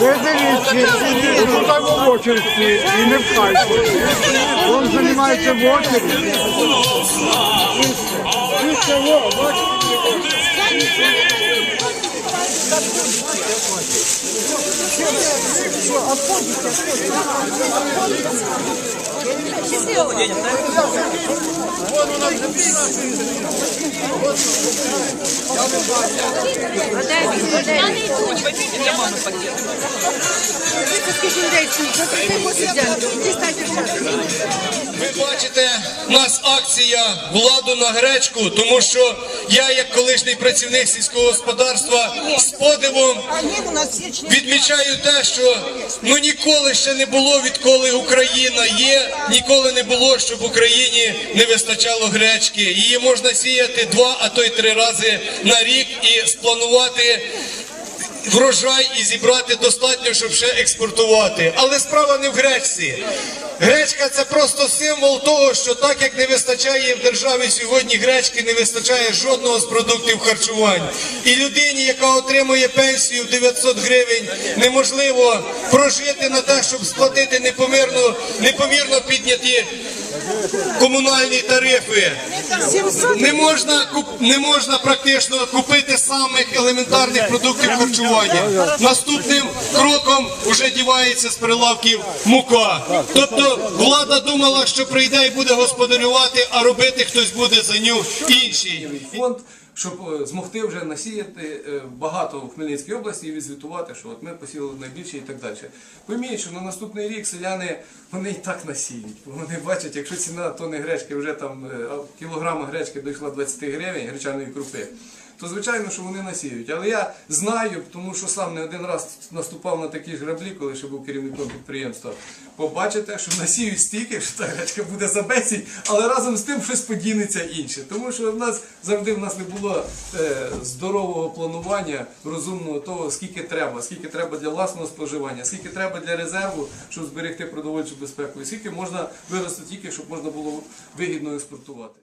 Не дивіться, ну, тут там в очереди і не вкайте. Він займається в очереди. Отходите, отходите очереді. Ви бачите, у нас акція владу на гречку, тому що я, як колишній працівник сільського господарства, з подивом відмічаю те, що ну ніколи ще не було, відколи Україна є, ніколи не було, щоб Україні не вистачало гречки. Її можна сіяти два, а то й три рази на рік і спланувати врожай і зібрати достатньо, щоб ще експортувати. Але справа не в гречці. Гречка це просто символ того, що так як не вистачає в державі сьогодні гречки, не вистачає жодного з продуктів харчувань. І людині, яка отримує пенсію в 900 гривень, неможливо прожити на те, щоб сплатити непомірно, непомірно підняті комунальні тарифи. Не можна не можна практично купити самих елементарних продуктів харчування. Наступним кроком вже дівається з прилавків мука. Тобто влада думала, що прийде і буде господарювати, а робити хтось буде за ню інший. фонд, щоб е, змогти вже насіяти е, багато в Хмельницькій області і відзвітувати, що от ми посіяли найбільше і так далі. Пойміть, що на наступний рік селяни вони і так насіють. Вони бачать, якщо ціна тони гречки вже там е, а кілограма гречки дійшла 20 гривень гречаної крупи. То звичайно, що вони насіють. Але я знаю, тому що сам не один раз наступав на такі ж граблі, коли ще був керівником підприємства. Побачите, що насіють стільки, що та гречка буде за безцінь, але разом з тим щось подінеться інше. Тому що в нас завжди в нас не було е, здорового планування, розумного того, скільки треба, скільки треба для власного споживання, скільки треба для резерву, щоб зберегти продовольчу безпеку, і скільки можна вирости тільки, щоб можна було вигідно експортувати.